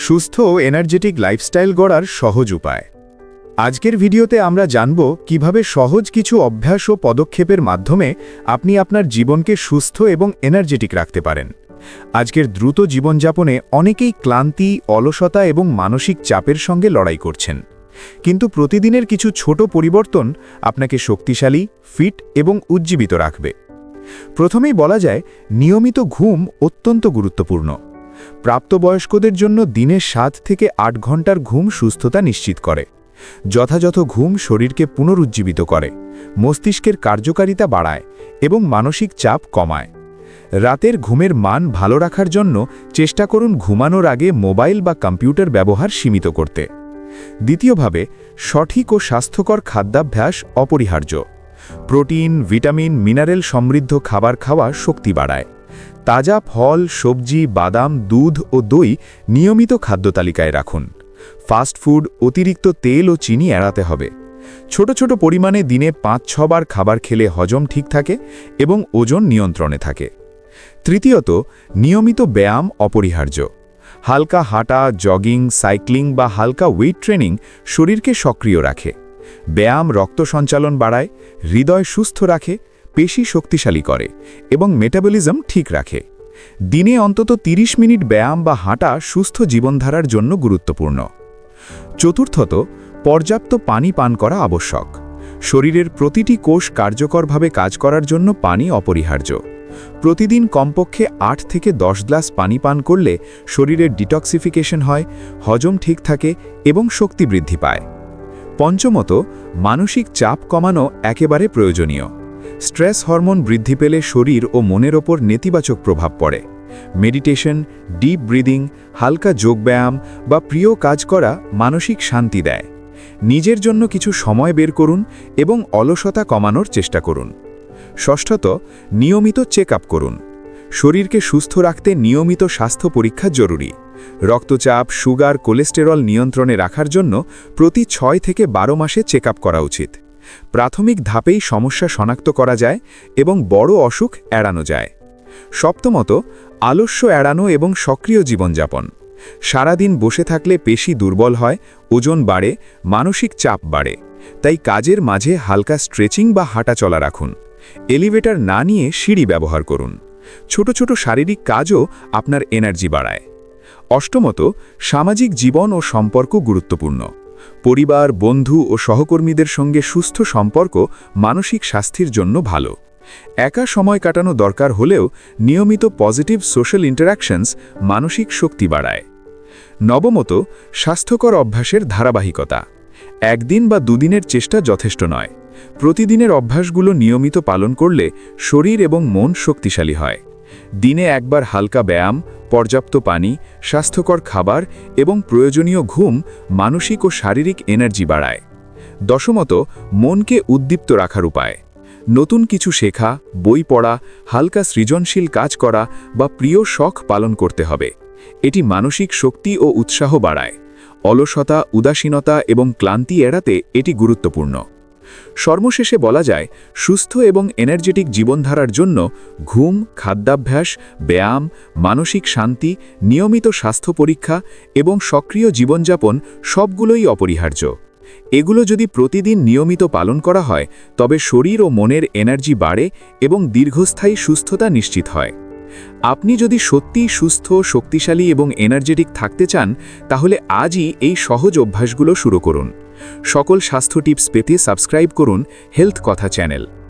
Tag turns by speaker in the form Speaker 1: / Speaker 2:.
Speaker 1: সুস্থ ও energetic lifestyle গড়ার সহজ উপায়। আজকের ভিডিওতে আমরা জানব কীভাবে সহজ কিছু অভ্যাস ও পদক্ষেপের মাধ্যমে আপনি আপনার জীবনকে সুস্থ এবং এনার্জেটিক রাখতে পারেন। আজকের দ্রুত জীবনযাপনে অনেকেই ক্লান্তি, অলসতা এবং মানসিক চাপের সঙ্গে লড়াই করছেন। কিন্তু প্রতিদিনের কিছু ছোট পরিবর্তন আপনাকে শক্তিশালী ফিট এবং উজ্জীবিত রাখবে। প্রথমেই বলা যায়, নিয়মিত ঘুম অত্যন্ত গুরুত্বপূর্ণ। প্রাপ্তবয়স্কদের জন্য দিনে সাত থেকে আট ঘণ্টার ঘুম সুস্থতা নিশ্চিত করে। যথাযথ ঘুম শরীরকে পুনরুজ্জীবিত করে, মস্তিষ্কের কার্যকারিতা বাড়ায় এবং মানসিক চাপ কমায়। রাতের ঘুমের মান ভালো রাখার জন্য চেষ্টা করুন ঘুমানোর আগে মোবাইল বা কম্পিউটার ব্যবহার সীমিত করতে। দ্বিতীয়ভাবে, সঠিক ও স্বাস্থ্যকর খাদ্যাভ্যাস অপরিহার্য। প্রোটিন, ভিটামিন, মিনারেল সমৃদ্ধ খাবার খাওয়া শক্তি বাড়ায়। তাজা ফল, সবজি, বাদাম, দুধ ও দই নিয়মিত খাদ্য তালিকায় রাখুন। ফাস্ট ফুড অতিরিক্ত তেল ও চিনি এড়াতে হবে। ছোট ছোট পরিমাণে দিনে পাঁচ ছবার খাবার খেলে হজম ঠিক থাকে এবং ওজন নিয়ন্ত্রণে থাকে। তৃতীয়ত, নিয়মিত ব্যায়াম অপরিহার্য। হালকা হাঁটা জগিং সাইক্লিং বা হালকা ওয়েট ট্রেনিং শরীরকে সক্রিয় রাখে। ব্যায়াম রক্ত সঞ্চালন বাড়ায়, হৃদয় সুস্থ রাখে পেশি শক্তিশালী করে এবং মেটাবলিজম ঠিক রাখে। দিনে অন্তত ৩০ মিনিট ব্যায়াম বা হাঁটা সুস্থ জীবনধারার জন্য গুরুত্বপূর্ণ। চতুর্থত, পর্যাপ্ত পানি পান করা আবশ্যক। শরীরের প্রতিটি কোষ কার্যকরভাবে কাজ করার জন্য পানি অপরিহার্য। প্রতিদিন কমপক্ষে আট থেকে দশ গ্লাস পানি পান করলে শরীরের ডিটক্সিফিকেশন হয়, হজম ঠিক থাকে এবং শক্তি বৃদ্ধি পায়। পঞ্চমত, মানসিক চাপ কমানো একেবারে প্রয়োজনীয়। স্ট্রেস হরমোন বৃদ্ধি পেলে শরীর ও মনের ওপর নেতিবাচক প্রভাব পড়ে। মেডিটেশন, ডিপ ব্রিদিং, হালকা যোগব্যায়াম বা প্রিয় কাজ করা মানসিক শান্তি দেয়। নিজের জন্য কিছু সময় বের করুন এবং অলসতা কমানোর চেষ্টা করুন। ষষ্ঠত, নিয়মিত চেক করুন। শরীরকে সুস্থ রাখতে নিয়মিত স্বাস্থ্য পরীক্ষা জরুরি। রক্তচাপ, সুগার, কোলেস্টেরল নিয়ন্ত্রণে রাখার জন্য প্রতি ছয় থেকে বারো মাসে চেক করা উচিত। প্রাথমিক ধাপেই সমস্যা শনাক্ত করা যায় এবং বড় অসুখ এড়ানো যায়। সপ্তমত, আলস্য এড়ানো এবং সক্রিয় জীবনযাপন। সারাদিন বসে থাকলে পেশি দুর্বল হয়, ওজন বাড়ে, মানসিক চাপ বাড়ে। তাই কাজের মাঝে হালকা স্ট্রেচিং বা হাঁটা চলা রাখুন। এলিভেটর না নিয়ে সিঁড়ি ব্যবহার করুন। ছোট ছোট শারীরিক কাজও আপনার এনার্জি বাড়ায়। অষ্টমত, সামাজিক জীবন ও সম্পর্ক গুরুত্বপূর্ণ। পরিবার, বন্ধু ও সহকর্মীদের সঙ্গে সুস্থ সম্পর্ক মানসিক স্বাস্থ্যের জন্য ভালো। একা সময় কাটানো দরকার হলেও নিয়মিত পজিটিভ সোশ্যাল ইন্টারাকশনস মানসিক শক্তি বাড়ায়। নবমত, স্বাস্থ্যকর অভ্যাসের ধারাবাহিকতা। একদিন বা দুদিনের চেষ্টা যথেষ্ট নয়। প্রতিদিনের অভ্যাসগুলো নিয়মিত পালন করলে শরীর এবং মন শক্তিশালী হয়। দিনে একবার হালকা ব্যায়াম, পর্যাপ্ত পানি, স্বাস্থ্যকর খাবার এবং প্রয়োজনীয় ঘুম, মানসিক ও শারীরিক এনার্জি বাড়ায়। দশমত, মনকে উদ্দীপ্ত রাখার উপায়। নতুন কিছু শেখা, বই পড়া, হালকা সৃজনশীল কাজ করা বা প্রিয় শখ পালন করতে হবে। এটি মানসিক শক্তি ও উৎসাহ বাড়ায়। অলসতা, উদাসীনতা এবং ক্লান্তি এড়াতে এটি গুরুত্বপূর্ণ। সর্বশেষে বলা যায়, সুস্থ এবং এনার্জেটিক জীবনধারার জন্য ঘুম, খাদ্যাভ্যাস, ব্যায়াম, মানসিক শান্তি, নিয়মিত স্বাস্থ্য পরীক্ষা এবং সক্রিয় জীবনযাপন সবগুলোই অপরিহার্য। এগুলো যদি প্রতিদিন নিয়মিত পালন করা হয়, তবে শরীর ও মনের এনার্জি বাড়ে এবং দীর্ঘস্থায়ী সুস্থতা নিশ্চিত হয়। আপনি যদি সত্যিই সুস্থ, শক্তিশালী এবং এনার্জেটিক থাকতে চান, তাহলে আজই এই সহজ অভ্যাসগুলো শুরু করুন। সকল স্বাস্থ্য টিপস পেতে সাবস্ক্রাইব করুন হেলথ কথা চ্যানেল।